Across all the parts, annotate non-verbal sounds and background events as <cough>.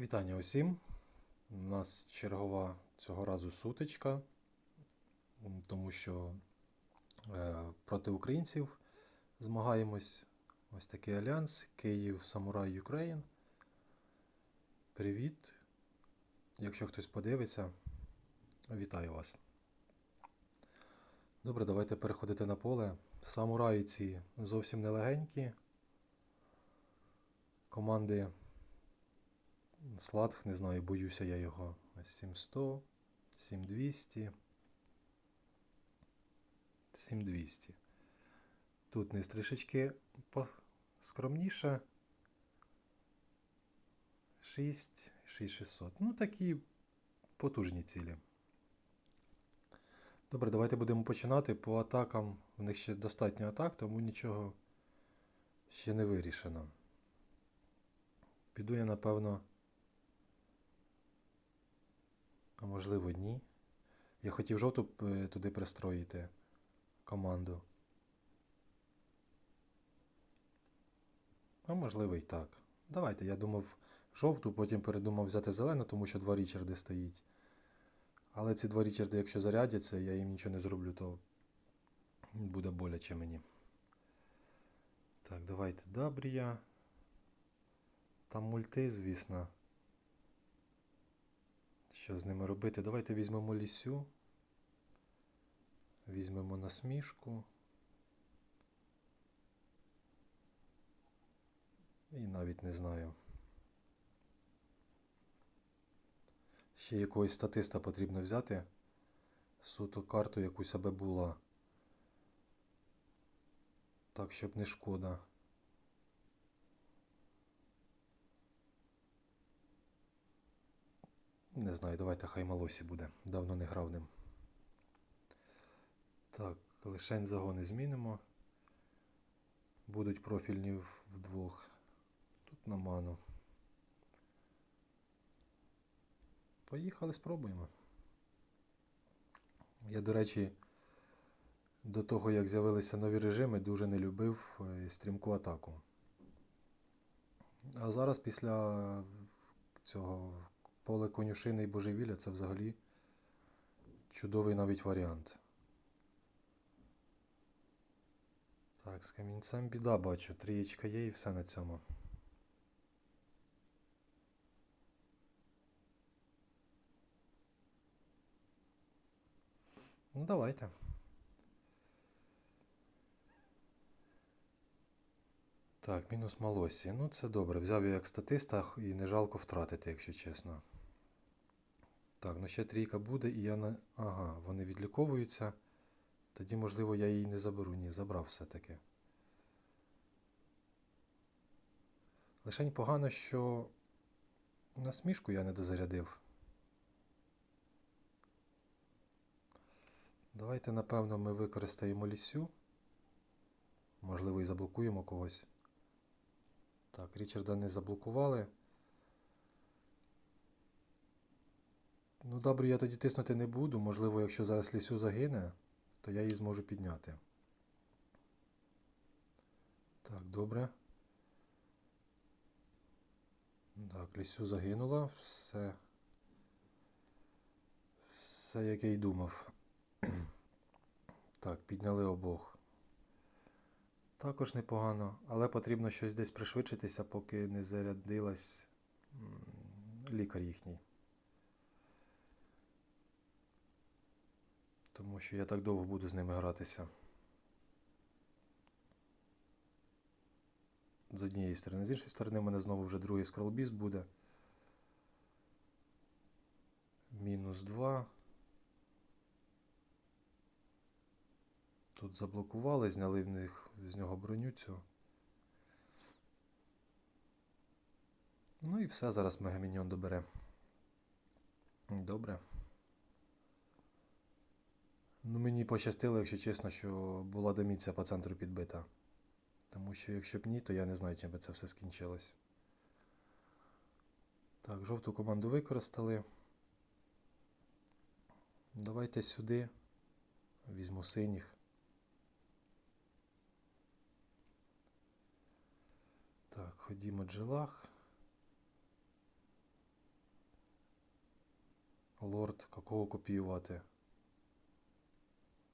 Вітання усім. У нас чергова цього разу сутичка, тому що е, проти українців змагаємось. Ось такий альянс Київ Самурай Юкрейн. Привіт. Якщо хтось подивиться, вітаю вас. Добре, давайте переходити на поле. Самураї ці зовсім не легенькі. Команди Сладх, не знаю, боюся я його. Ось 7100, 7200. 7200. Тут не трішечки скромніше. 6, 6600. Ну, такі потужні цілі. Добре, давайте будемо починати. По атакам в них ще достатньо атак, тому нічого ще не вирішено. Піду я, напевно. А можливо, ні. Я хотів жовту е, туди пристроїти команду. А можливо і так. Давайте, я думав жовту, потім передумав взяти зелену, тому що два Річарди стоїть. Але ці два Річарди, якщо зарядяться, я їм нічого не зроблю, то буде боляче мені. Так, давайте Дабрія. Там мульти, звісно. Що з ними робити? Давайте візьмемо лісю. Візьмемо насмішку. І навіть не знаю. Ще якогось статиста потрібно взяти. Суто карту якусь аби була. Так, щоб не шкода. Не знаю, давайте хай Малосі буде. Давно не грав ним. Так, лишень загони змінимо. Будуть профільні вдвох. Тут на ману. Поїхали, спробуємо. Я, до речі, до того, як з'явилися нові режими, дуже не любив е, стрімку атаку. А зараз після цього поле конюшини і божевілля це взагалі чудовий навіть варіант. Так, з камінцем біда бачу. Трієчка є і все на цьому. Ну, давайте. Так, мінус Малосі. Ну, це добре. Взяв я як статиста і не жалко втратити, якщо чесно. Так, ну ще трійка буде, і я на. Ага, вони відліковуються. Тоді, можливо, я її не заберу. Ні, забрав все-таки. Лишень погано, що насмішку я не дозарядив. Давайте, напевно, ми використаємо лісю. Можливо, і заблокуємо когось. Так, Річарда не заблокували. Ну, добре, я тоді тиснути не буду. Можливо, якщо зараз лісю загине, то я її зможу підняти. Так, добре. Так, лісю загинула. Все. Все, як я й думав. <clears throat> Так, підняли обох. Також непогано, але потрібно щось десь пришвидшитися, поки не зарядилась лікар їхній. Тому що я так довго буду з ними гратися. З однієї сторони. З іншої сторони, в мене знову вже другий скролбіст буде. Мінус 2. Тут заблокували, зняли в них з нього броню цю. Ну і все, зараз Мегаміньон добере. Добре. Ну, мені пощастило, якщо чесно, що була доміця по центру підбита. Тому що якщо б ні, то я не знаю, чим би це все скінчилось. Так, жовту команду використали. Давайте сюди. Візьму синіх. Так, ходімо джелах. Лорд, какого копіювати?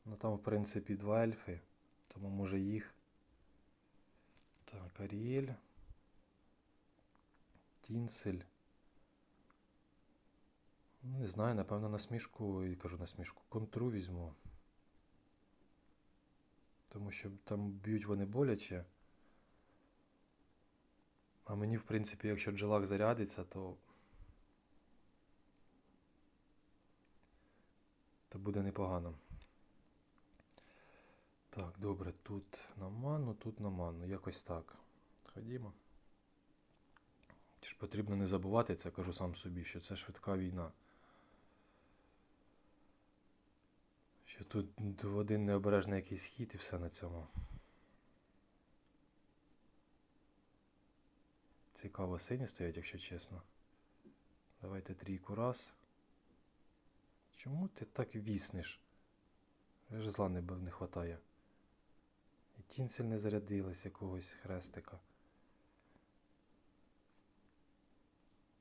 Ну там, в принципі, два ельфи, тому може їх. Так, Аріель. Тінсель. Не знаю, напевно, насмішку, і кажу насмішку, контру візьму. Тому що там б'ють вони боляче. А мені, в принципі, якщо джелак зарядиться, то. То буде непогано. Так, добре, тут на ману, тут на ману. Якось так. Ходімо. Ж потрібно не забувати це, кажу сам собі, що це швидка війна. Що тут один необережний якийсь хід і все на цьому. Цікаво, сині стоять, якщо чесно. Давайте трійку раз. Чому ти так віснеш? Вже ж зла не, не хватає. І тінцель не зарядилась якогось хрестика.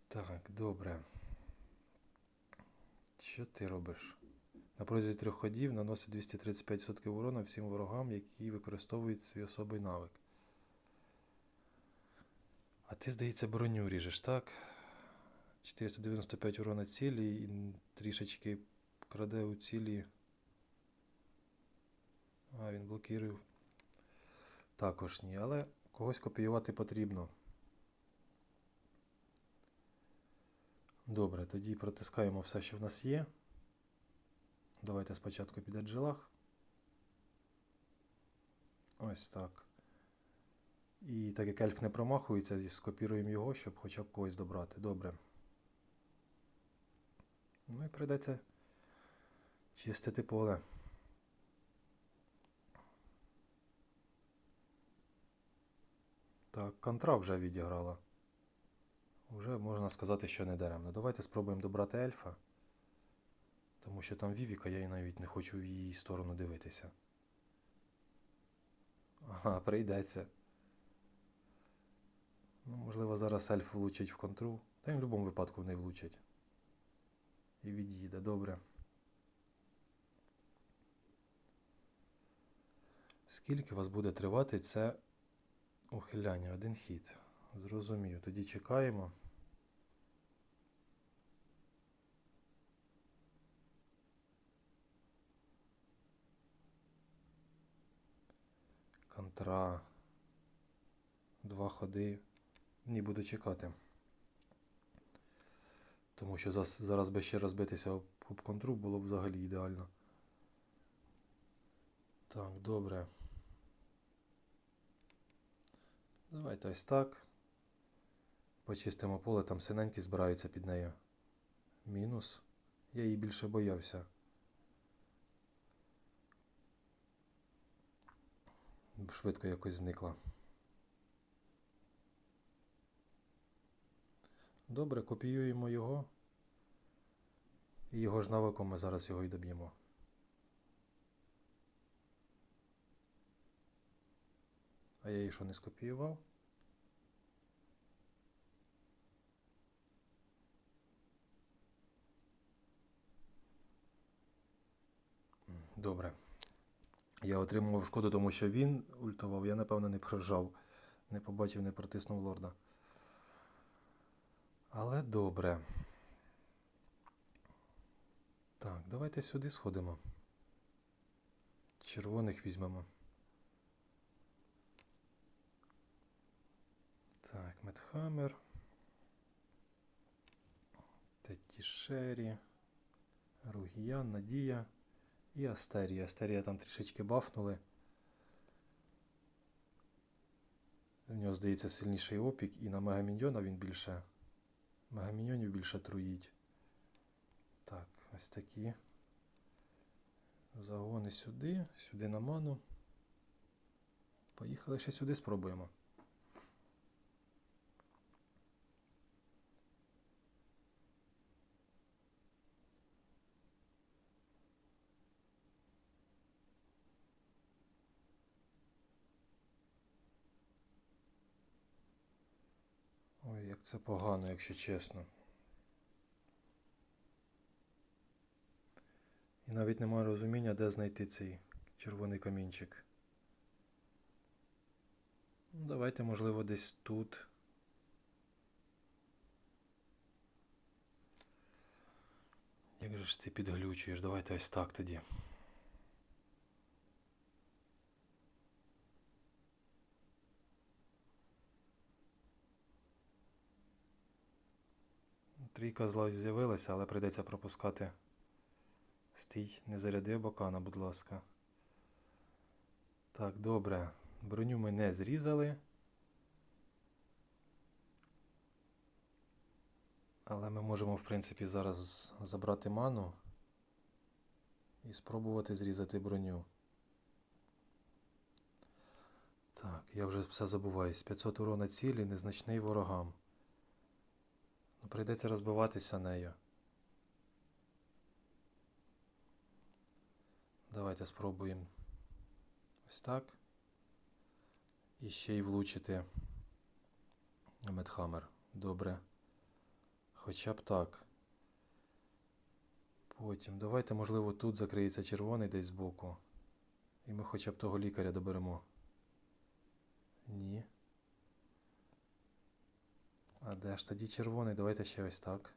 Так, добре. Що ти робиш? На протязі трьох ходів наносить 235% урона всім ворогам, які використовують свій особий навик. А ти, здається, броню ріжеш, так? 495 урона цілі і трішечки краде у цілі. А, він блокує. Також ні, але когось копіювати потрібно. Добре, тоді протискаємо все, що в нас є. Давайте спочатку піде джилах. Ось так. І так як ельф не промахується, скопіруємо його, щоб хоча б когось добрати. Добре. Ну і прийдеться чистити поле. Так, контра вже відіграла. Вже можна сказати, що не даремно. Давайте спробуємо добрати ельфа. Тому що там Вівіка, я і навіть не хочу в її сторону дивитися. Ага, прийдеться. Ну, можливо, зараз ельф влучить в контру. Та й в будь-якому випадку не влучить. І від'їде, добре. Скільки вас буде тривати це ухиляння? Один хід. Зрозумів. Тоді чекаємо. Контра. Два ходи. Ні, буду чекати. Тому що зас- зараз би ще розбитися об контру було б взагалі ідеально. Так, добре. Давайте ось так. Почистимо поле, там синенькі збираються під нею. Мінус. Я її більше боявся. Швидко якось зникла. Добре, копіюємо його. І його ж навиком ми зараз його і доб'ємо. А я її що не скопіював? Добре. Я отримував шкоду, тому що він ультував. Я, напевно, не прожав. Не побачив, не протиснув лорда. Але добре. Так, давайте сюди сходимо. Червоних візьмемо. Так, Медхаммер. Теттішері. Ругіян, Надія. І Астерія. Астерія там трішечки бафнули. В нього, здається, сильніший опік, і на Мегаміньйона він більше. Мегаміньйонів більше труїть. Так, ось такі. Загони сюди, сюди на ману. Поїхали ще сюди спробуємо. Ой, як це погано, якщо чесно. І навіть немає розуміння, де знайти цей червоний камінчик. Ну, Давайте, можливо, десь тут. Як же ж ти підглючуєш? Давайте ось так тоді. Трійка зла з'явилася, але прийдеться пропускати. Стій, не заряди бокана, будь ласка. Так, добре. Броню ми не зрізали. Але ми можемо, в принципі, зараз забрати ману і спробувати зрізати броню. Так, я вже все забуваюсь. 500 урона цілі, незначний ворогам. Ну, прийдеться розбиватися нею. Давайте спробуємо ось так. І ще й влучити Медхаммер. Добре. Хоча б так. Потім. Давайте, можливо, тут закриється червоний десь збоку. І ми хоча б того лікаря доберемо. Ні. А де ж тоді червоний? Давайте ще ось так.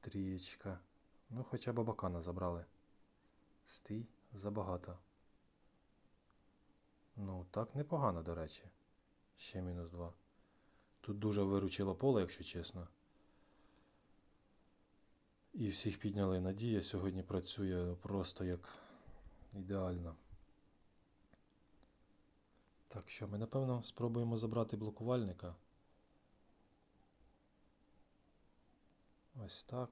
Трієчка. Ну, хоча б бакана забрали. Стій, забагато. Ну, так непогано, до речі. Ще мінус два. Тут дуже виручило поле, якщо чесно. І всіх підняли. Надія сьогодні працює просто як ідеально. Так що ми, напевно, спробуємо забрати блокувальника. Ось так.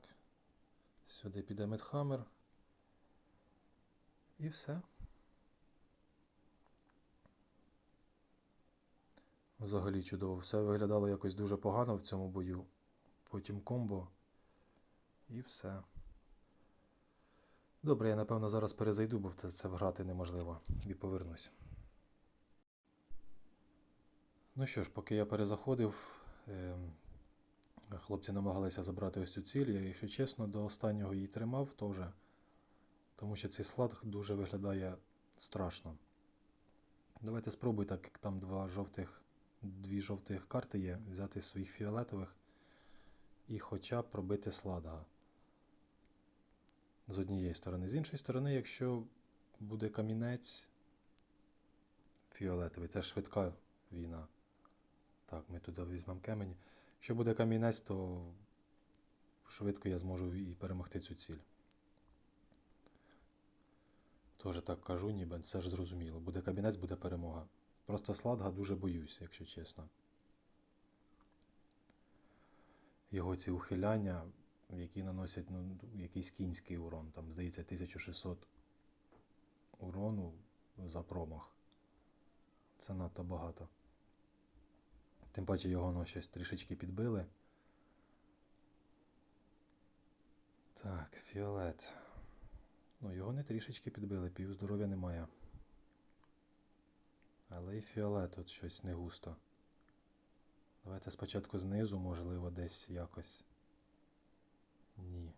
Сюди піде медхаммер. І все. Взагалі чудово. Все виглядало якось дуже погано в цьому бою. Потім комбо. І все. Добре, я напевно зараз перезайду, бо це, це вграти неможливо. І повернусь. Ну що ж, поки я перезаходив, ем, хлопці намагалися забрати ось цю ціль. Я, якщо чесно, до останнього її тримав теж. Тому що цей слад дуже виглядає страшно. Давайте спробуй, так як там два жовтих, дві жовтих карти є, взяти своїх фіолетових і хоча б пробити слада. З однієї сторони. З іншої сторони, якщо буде камінець фіолетовий, це швидка війна. Так, ми туди візьмемо камінь. Якщо буде камінець, то швидко я зможу і перемогти цю ціль. Тоже так кажу, ніби все ж зрозуміло. Буде камінець, буде перемога. Просто сладга дуже боюсь, якщо чесно. Його ці ухиляння, які наносять ну, якийсь кінський урон, там, здається, 1600 урону за промах. Це надто багато. Тим паче його ну, щось трішечки підбили. Так, фіолет. Ну, його не трішечки підбили, пів здоров'я немає. Але і фіолет тут щось не густо. Давайте спочатку знизу, можливо, десь якось. Ні.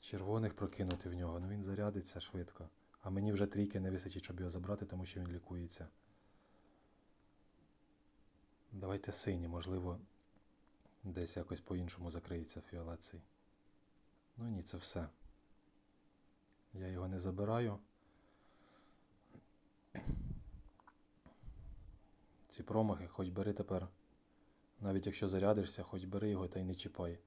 Червоних прокинути в нього, ну він зарядиться швидко. А мені вже трійки не вистачить, щоб його забрати, тому що він лікується. Давайте сині, можливо, десь якось по-іншому закриється фіолет. Ну ні, це все. Я його не забираю. Ці промахи, хоч бери тепер. Навіть якщо зарядишся, хоч бери його та й не чіпай.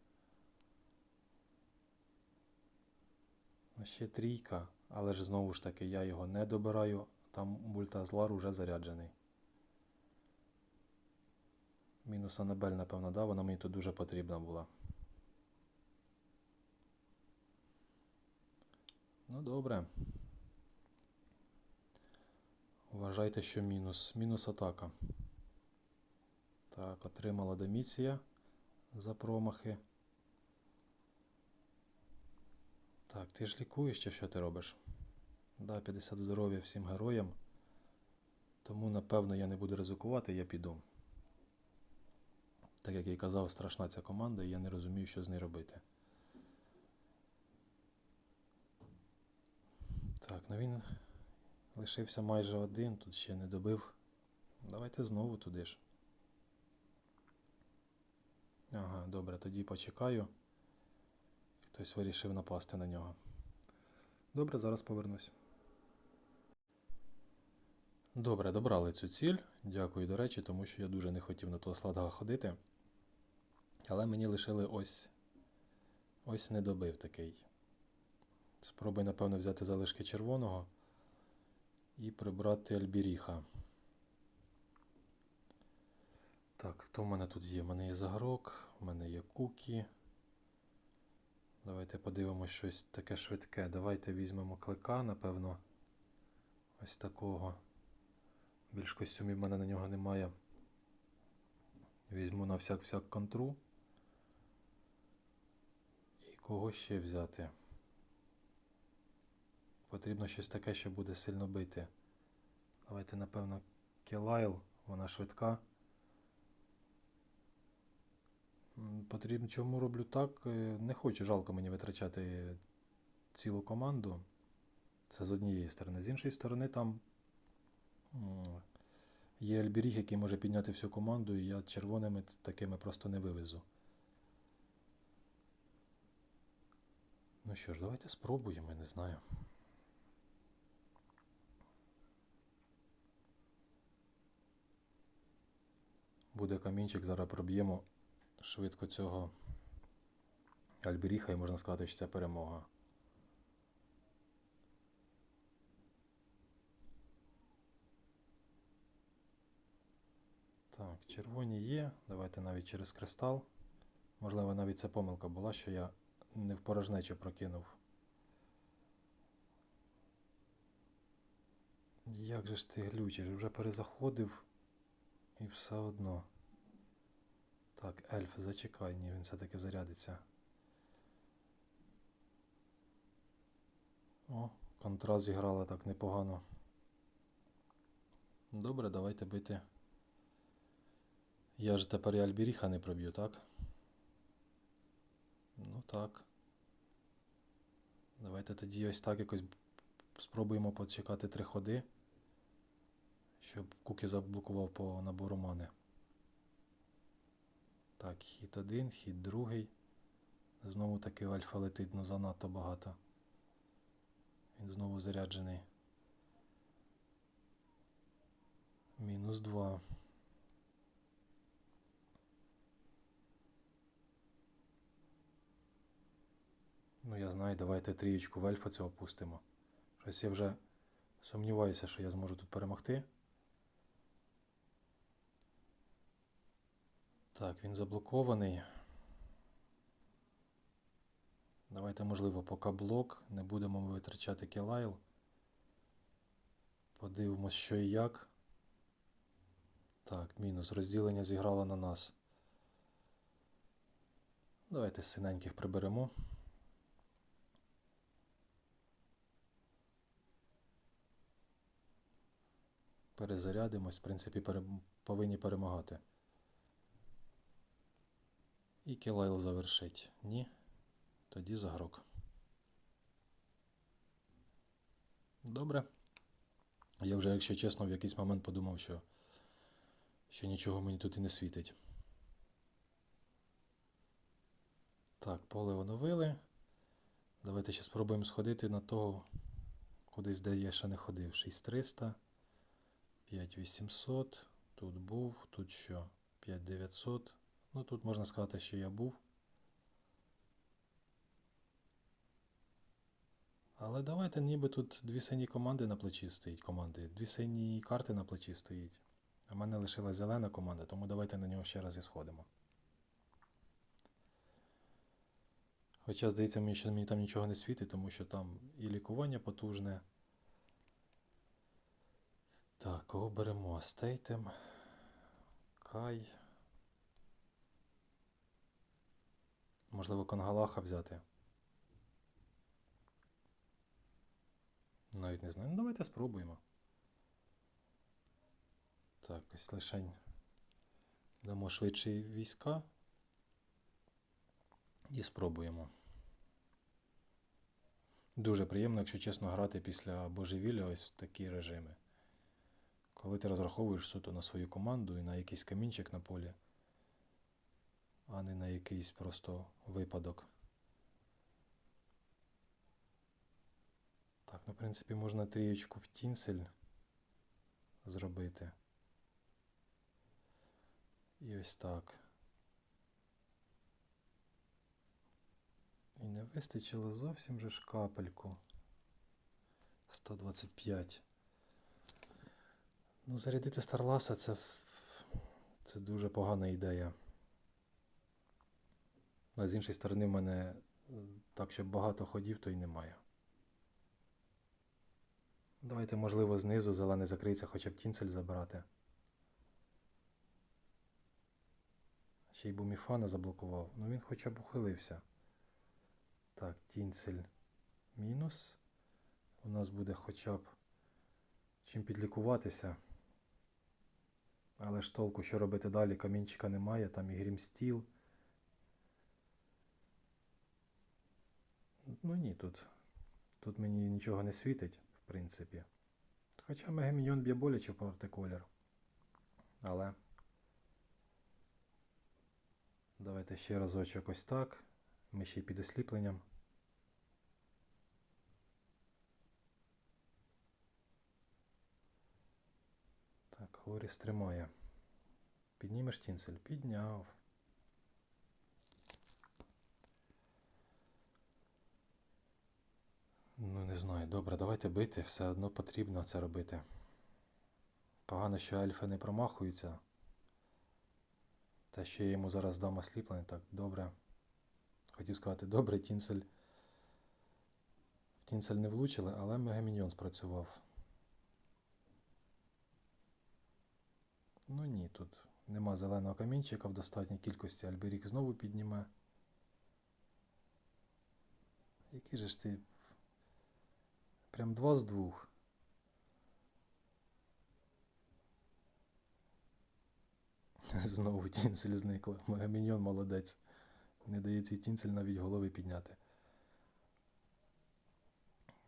Ну, Ще трійка, але ж знову ж таки я його не добираю, там мультазлар уже заряджений. Мінус Анабель, напевно, да, вона мені тут дуже потрібна була. Ну, добре. Вважайте, що мінус. Мінус атака. Так, отримала Деміція за промахи. Так, ти ж лікуєш чи що ти робиш? Да, 50 здоров'я всім героям. Тому, напевно, я не буду ризикувати, я піду. Так як я й казав, страшна ця команда, і я не розумію, що з нею робити. Так, ну він лишився майже один, тут ще не добив. Давайте знову туди ж. Ага, добре, тоді почекаю. Хтось вирішив напасти на нього. Добре, зараз повернусь. Добре, добрали цю ціль. Дякую, до речі, тому що я дуже не хотів на того сладга ходити. Але мені лишили ось. Ось не добив такий. Спробуй, напевно, взяти залишки червоного і прибрати Альбіріха. Так, хто в мене тут є? У мене є загрок, в мене є кукі. Давайте подивимося щось таке швидке. Давайте візьмемо клика, напевно. Ось такого. Більш костюмів в мене на нього немає. Візьму на всяк-всяк контру. І кого ще взяти? Потрібно щось таке, що буде сильно бити. Давайте, напевно, Келайл, вона швидка. Потрібно, чому роблю так? Е, Не хочу, жалко мені витрачати цілу команду. Це з однієї сторони. З іншої сторони, там є Альберіг, який може підняти всю команду, і я червоними такими просто не вивезу. Ну що ж, давайте спробуємо, я не знаю. Буде камінчик, зараз проб'ємо швидко цього Альберіха і можна сказати, що це перемога. Так, червоні є. Давайте навіть через кристал. Можливо, навіть це помилка була, що я не в порожнечу прокинув. Як же ж ти глючиш? Вже перезаходив і все одно. Так, ельф, зачекай, ні, він все-таки зарядиться. О, контраст зіграла так непогано. Добре, давайте бити. Я ж тепер і Альбіріха не проб'ю, так? Ну так. Давайте тоді ось так якось спробуємо почекати три ходи, щоб Куки заблокував по набору мани. Так, хід один, хід другий. Знову таки альфа летить, ну занадто багато. Він знову заряджений. Мінус два. Ну, я знаю, давайте трієчку в ельфа цього пустимо. Щось я вже сумніваюся, що я зможу тут перемогти. Так, він заблокований. Давайте, можливо, поки блок. Не будемо ми витрачати кілайл. Подивимось, що і як. Так, мінус. Розділення зіграло на нас. Давайте синеньких приберемо. Перезарядимось, в принципі, пере... повинні перемагати. І кілайл завершить. Ні. Тоді загрок. Добре. Я вже, якщо чесно, в якийсь момент подумав, що, що нічого мені тут і не світить. Так, поле оновили. Давайте ще спробуємо сходити на того, кудись, де я ще не ходив. 6300, 5800, тут був, тут що? 5900. Ну, тут можна сказати, що я був. Але давайте ніби тут дві сині команди на плечі стоїть. Команди. Дві сині карти на плечі стоїть. А мене лишилась зелена команда, тому давайте на нього ще раз і сходимо. Хоча, здається, мені, що мені там нічого не світить, тому що там і лікування потужне. Так, кого беремо? Стейтем. Кай. Можливо, Конгалаха взяти. Навіть не знаю. Ну, давайте спробуємо. Так, ось лишень Дамо швидші війська і спробуємо. Дуже приємно, якщо чесно, грати після божевілля ось в такі режими. Коли ти розраховуєш суто на свою команду і на якийсь камінчик на полі, а не на якийсь просто випадок. Так, ну, в принципі, можна трієчку в тінсель зробити. І ось так. І не вистачило зовсім же ж капельку. 125. Ну, зарядити Старласа це, це дуже погана ідея. А з іншої сторони, в мене е, так, щоб багато ходів, то й немає. Давайте, можливо, знизу зелений закриється, хоча б тінцель забрати. Ще й Буміфана заблокував. Ну він хоча б ухилився. Так, тінцель мінус. У нас буде хоча б чим підлікуватися. Але ж толку, що робити далі, камінчика немає, там і грімстіл. Ну ні, тут. Тут мені нічого не світить, в принципі. Хоча Мегаміньон б'є боляче проти колір. Але. Давайте ще разочок ось так. Ми ще й під осліпленням. Так, Лоріс тримає. Піднімеш тінцель? Підняв. Ну, не знаю, добре, давайте бити, все одно потрібно це робити. Погано, що альфи не промахуються. Те, що я йому зараз дам осліплення, так, добре. Хотів сказати, добре, тінцель. В тінцель не влучили, але мегаміньйон спрацював. Ну ні, тут нема зеленого камінчика в достатній кількості. Альберік знову підніме. Який же ж ти. Прям два з двох. <laughs> Знову тінцель зникла. Мегаміньон молодець. Не дає цей тінцель навіть голови підняти.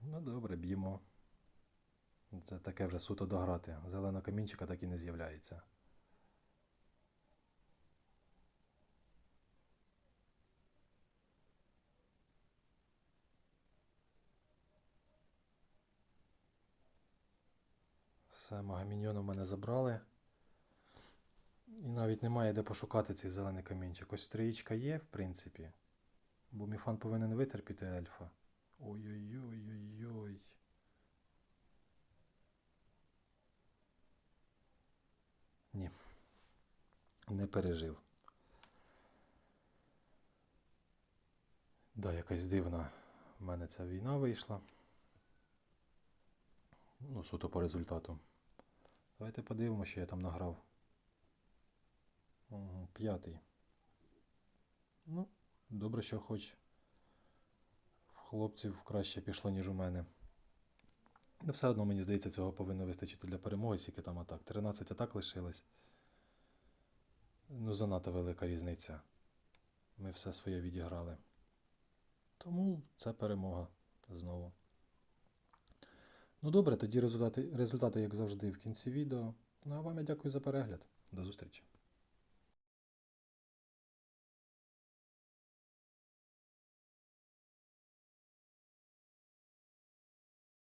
Ну добре, б'ємо. Це таке вже суто дограти. Зелена камінчика так і не з'являється. Все, магаміньйон у мене забрали. І навіть немає де пошукати цей зелений камінчик. Ось троїчка є, в принципі. Бо міфан повинен витерпіти ельфа. Ой-ой-ой-ой-ой. Ні. Не пережив. Да, якась дивна в мене ця війна вийшла. Ну, суто по результату. Давайте подивимося, що я там награв. П'ятий. Ну, добре, що хоч в хлопців краще пішло, ніж у мене. Ну, все одно, мені здається, цього повинно вистачити для перемоги, скільки там атак. 13 атак лишилось. Ну, занадто велика різниця. Ми все своє відіграли. Тому це перемога знову. Ну добре, тоді результати, результати, як завжди, в кінці відео. Ну а вам я дякую за перегляд. До зустрічі.